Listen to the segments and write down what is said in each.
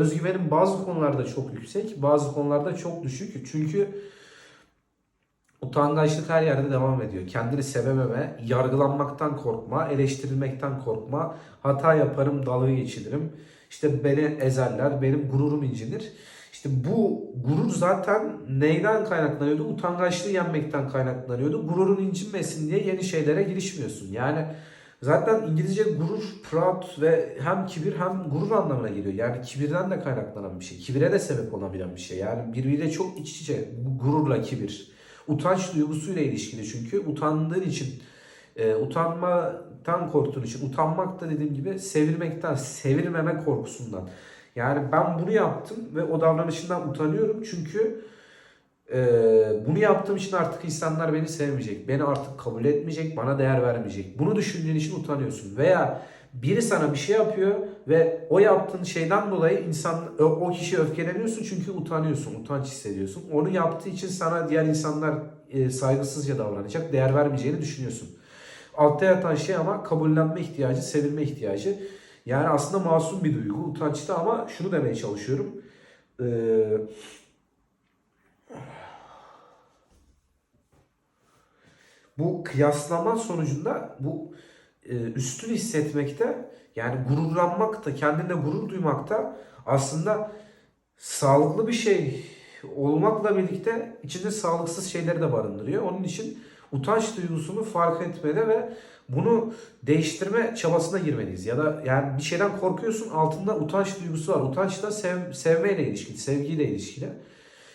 Özgüvenim bazı konularda çok yüksek, bazı konularda çok düşük. Çünkü utangaçlık her yerde devam ediyor. Kendini sevememe, yargılanmaktan korkma, eleştirilmekten korkma, hata yaparım, dalga geçilirim. İşte beni ezerler, benim gururum incinir. İşte bu gurur zaten neyden kaynaklanıyordu? Utangaçlığı yenmekten kaynaklanıyordu. Gururun incinmesin diye yeni şeylere girişmiyorsun. Yani zaten İngilizce gurur, proud ve hem kibir hem gurur anlamına geliyor. Yani kibirden de kaynaklanan bir şey. Kibire de sebep olabilen bir şey. Yani birbiriyle çok iç içe gururla kibir. Utanç duygusuyla ilişkili çünkü utandığın için e, utanmaktan korktuğun için utanmak da dediğim gibi sevilmekten, sevilmeme korkusundan. Yani ben bunu yaptım ve o davranışından utanıyorum çünkü e, bunu yaptığım için artık insanlar beni sevmeyecek, beni artık kabul etmeyecek, bana değer vermeyecek. Bunu düşündüğün için utanıyorsun veya biri sana bir şey yapıyor ve o yaptığın şeyden dolayı insan o, kişiye öfkeleniyorsun çünkü utanıyorsun, utanç hissediyorsun. Onu yaptığı için sana diğer insanlar e, saygısızca davranacak, değer vermeyeceğini düşünüyorsun. Altta yatan şey ama kabullenme ihtiyacı, sevilme ihtiyacı. Yani aslında masum bir duygu, utançta ama şunu demeye çalışıyorum. Ee, bu kıyaslama sonucunda bu e, üstün hissetmekte yani gururlanmakta, kendine gurur duymakta aslında sağlıklı bir şey olmakla birlikte içinde sağlıksız şeyleri de barındırıyor. Onun için utanç duygusunu fark etmede ve bunu değiştirme çabasına girmeliyiz. Ya da yani bir şeyden korkuyorsun altında utanç duygusu var. Utanç da sev, sevmeyle ilişkili, sevgiyle ilişkili.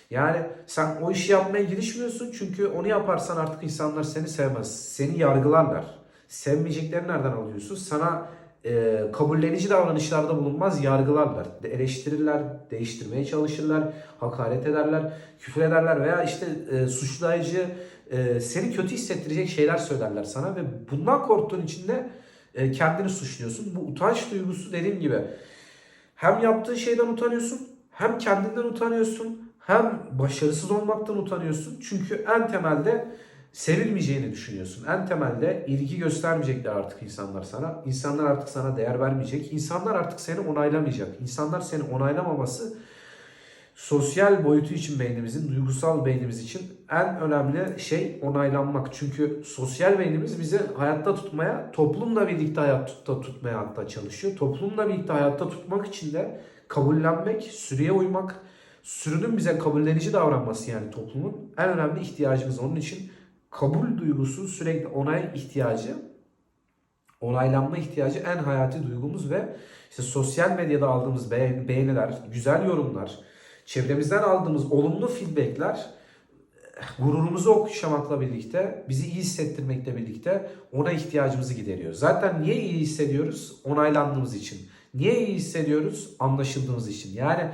Yani sen o işi yapmaya girişmiyorsun çünkü onu yaparsan artık insanlar seni sevmez. Seni yargılarlar. Sevmeyeceklerini nereden alıyorsun? Sana e, kabullenici davranışlarda bulunmaz, yargılarlar. Eleştirirler, değiştirmeye çalışırlar, hakaret ederler, küfür ederler veya işte e, suçlayıcı, e, seni kötü hissettirecek şeyler söylerler sana ve bundan korktuğun için de e, kendini suçluyorsun. Bu utanç duygusu dediğim gibi hem yaptığın şeyden utanıyorsun, hem kendinden utanıyorsun, hem başarısız olmaktan utanıyorsun. Çünkü en temelde sevilmeyeceğini düşünüyorsun. En temelde ilgi göstermeyecekler artık insanlar sana. İnsanlar artık sana değer vermeyecek. İnsanlar artık seni onaylamayacak. İnsanlar seni onaylamaması sosyal boyutu için beynimizin, duygusal beynimiz için en önemli şey onaylanmak. Çünkü sosyal beynimiz bizi hayatta tutmaya, toplumla birlikte hayatta tutmaya hatta çalışıyor. Toplumla birlikte hayatta tutmak için de kabullenmek, sürüye uymak, sürünün bize kabullenici davranması yani toplumun en önemli ihtiyacımız. Onun için kabul duygusu, sürekli onay ihtiyacı, onaylanma ihtiyacı en hayati duygumuz ve işte sosyal medyada aldığımız be- beğeniler, güzel yorumlar, çevremizden aldığımız olumlu feedbackler gururumuzu okşamakla birlikte, bizi iyi hissettirmekle birlikte ona ihtiyacımızı gideriyor. Zaten niye iyi hissediyoruz? Onaylandığımız için. Niye iyi hissediyoruz? Anlaşıldığımız için. Yani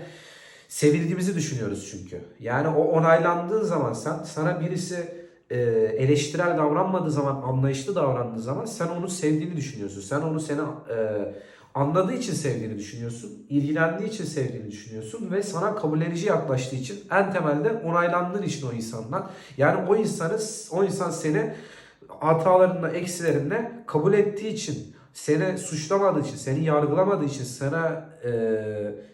sevildiğimizi düşünüyoruz çünkü. Yani o onaylandığı zaman sen, sana birisi e, eleştirel davranmadığı zaman, anlayışlı davrandığı zaman sen onu sevdiğini düşünüyorsun. Sen onu seni e, anladığı için sevdiğini düşünüyorsun. ilgilendiği için sevdiğini düşünüyorsun ve sana kabullenici yaklaştığı için en temelde onaylandığın için o insandan. Yani o insanı o insan seni hatalarınla, eksilerinle kabul ettiği için, seni suçlamadığı için, seni yargılamadığı için, sana e,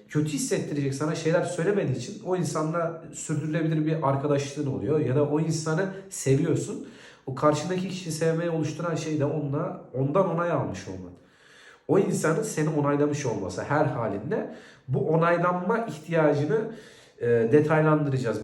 kötü hissettirecek sana şeyler söylemediği için o insanla sürdürülebilir bir arkadaşlığın oluyor ya da o insanı seviyorsun. O karşındaki kişiyi sevmeye oluşturan şey de onunla, ondan onay almış olman. O insanın seni onaylamış olması her halinde bu onaylanma ihtiyacını e, detaylandıracağız.